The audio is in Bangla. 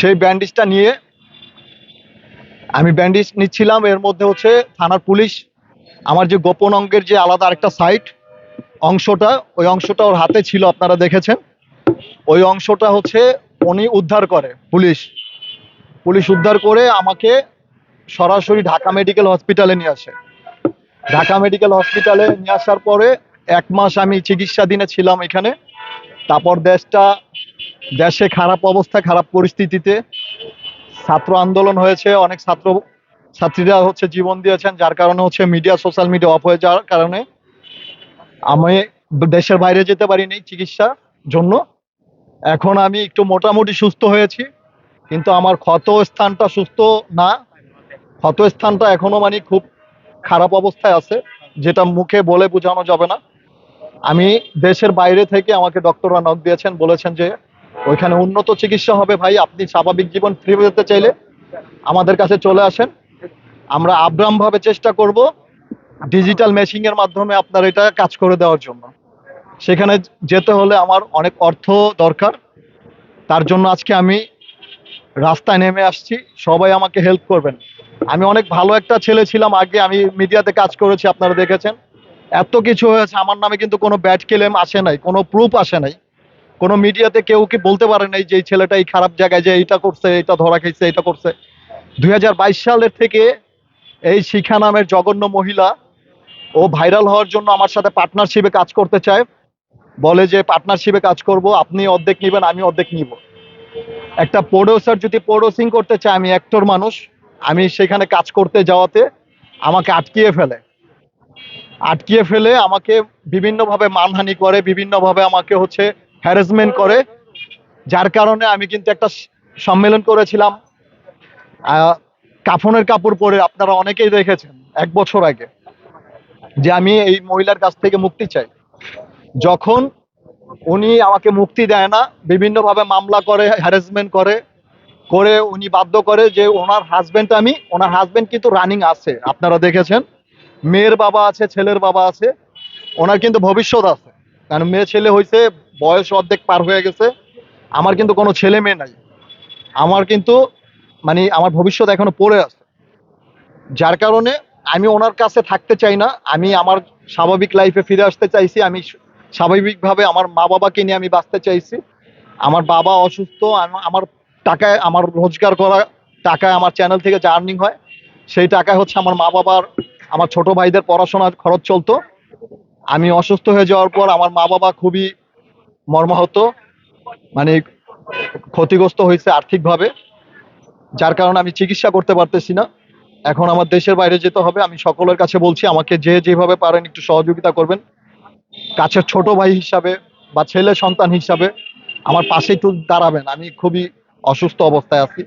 সেই ব্যান্ডেজটা নিয়ে আমি ব্যান্ডেজ নিচ্ছিলাম। এর মধ্যে হচ্ছে থানার পুলিশ, আমার যে গোপন অঙ্গের যে আলাদা আরেকটা সাইট অংশটা, ওই অংশটা ওর হাতে ছিল, আপনারা দেখেছেন। ওই অংশটা হচ্ছে উনি উদ্ধার করে, পুলিশ। পুলিশ উদ্ধার করে আমাকে সরাসরি ঢাকা মেডিকেল হসপিটালে নিয়ে আসে। ঢাকা মেডিকেল হসপিটালে নিয়ে আসার পরে এক মাস আমি চিকিৎসাধীনে ছিলাম এখানে। তারপর দেশটা, দেশে খারাপ অবস্থা, খারাপ পরিস্থিতিতে ছাত্র আন্দোলন হয়েছে, অনেক ছাত্র, ছাত্রীরা হচ্ছে জীবন দিয়েছেন, যার কারণে হচ্ছে মিডিয়া সোশ্যাল মিডিয়া অফ হয়ে যাওয়ার কারণে আমি দেশের বাইরে যেতে পারিনি চিকিৎসার জন্য। এখন আমি একটু মোটামুটি সুস্থ হয়েছি, কিন্তু আমার ক্ষত স্থানটা সুস্থ না। ক্ষত স্থানটা এখনও মানে খুব খারাপ অবস্থায় আছে, যেটা মুখে বলে বোঝানো যাবে না। আমি দেশের বাইরে থেকে আমাকে ডক্টররা নক দিয়েছেন, বলেছেন যে ওইখানে উন্নত চিকিৎসা হবে ভাই, আপনি স্বাভাবিক জীবন ফিরে পেতে চাইলে আমাদের কাছে চলে আসেন। আমরা আব্রাম ভাবে চেষ্টা করব ডিজিটাল মেশিং এর মাধ্যমে আপনার এটা কাজ করে দেওয়ার জন্য। সেখানে যেতে হলে আমার অনেক অর্থ দরকার। তার জন্য আজকে আমি রাস্তায় নেমে আসছি, সবাই আমাকে হেল্প করবেন। আমি অনেক ভালো একটা ছেলে ছিলাম, আগে আমি মিডিয়াতে কাজ করেছি, আপনারা দেখেছেন। এত কিছু হয়েছে, আমার নামে কিন্তু কোনো ব্যাড ক্লেম আসে নাই, কোনো প্রুফ আসে নাই। কোনো মিডিয়াতে কেউ কি বলতে পারে নাই যে এই ছেলেটা এই খারাপ জায়গায় যে এইটা করছে এটা ধরা খাইছে এটা করছে। দুই হাজার বাইশ সালের থেকে এই শিখা নামের জঘন্য মহিলা, ও ভাইরাল হওয়ার জন্য আমার সাথে পার্টনারশিপে কাজ করতে চায়। বলে যে পার্টনারশিপে কাজ করব, আপনি অর্ধেক নেবেন, আমি অর্ধেক নিব। একটা প্রোডিউসার যদি প্রোডিউসিং করতে চায়, আমি অ্যাক্টর মানুষ, আমি সেখানে কাজ করতে যাওয়াতে আমাকে আটকিয়ে ফেলে। আটকিয়ে ফেলে, আমাকে বিভিন্নভাবে মানহানি করে, বিভিন্নভাবে আমাকে হচ্ছে হ্যারাসমেন্ট করে। যার কারণে আমি কিন্তু একটা সম্মেলন করেছিলাম। কাফনের কাপড় পরে আপনারা অনেকেই দেখেছেন, এক বছর আগে, যে আমি এই মহিলার কাছ থেকে মুক্তি চাই। যখন উনি আমাকে মুক্তি দেয় না, বিভিন্নভাবে মামলা করে হ্যারাসমেন্ট করে করে উনি বাধ্য করে যে ওনার হাজবেন্ড আমি, ওনার হাজবেন্ড কিন্তু রানিং আছে, আপনারা দেখেছেন। মেয়ের বাবা আছে, ছেলের বাবা আছে, ওনার কিন্তু ভবিষ্যৎ আছে। কারণ মেয়ে ছেলে হয়েছে বয়স অর্ধেক পার হয়ে গেছে, আমার কিন্তু কোনো ছেলে মেয়ে নাই। আমার কিন্তু মানে আমার ভবিষ্যৎ এখনও পড়ে আছে। যার কারণে আমি ওনার কাছে থাকতে চাই না, আমি আমার স্বাভাবিক লাইফে ফিরে আসতে চাইছি, আমি স্বাভাবিকভাবে আমার মা বাবাকে নিয়ে আমি বাঁচতে চাইছি। আমার বাবা অসুস্থ আমার টাকায়, আমার রোজগার করা টাকায় আমার চ্যানেল থেকে যে আর্নিং হয়, সেই টাকায় হচ্ছে আমার মা বাবার আমার ছোট ভাইদের পড়াশোনার খরচ চলতো। আমি অসুস্থ হয়ে যাওয়ার পর আমার মা বাবা খুবই মর্মাহত মানে ক্ষতিগ্রস্ত হয়েছে আর্থিকভাবে, যার কারণে আমি চিকিৎসা করতে পারতেছি না। এখন আমার দেশের বাইরে যেতে হবে। আমি সকলের কাছে বলছি, আমাকে যে যেভাবে পারেন একটু সহযোগিতা করবেন। কাছের ছোট ভাই হিসাবে বা ছেলে সন্তান হিসাবে আমার পাশে একটু দাঁড়াবেন। আমি খুবই অসুস্থ অবস্থায় আছি।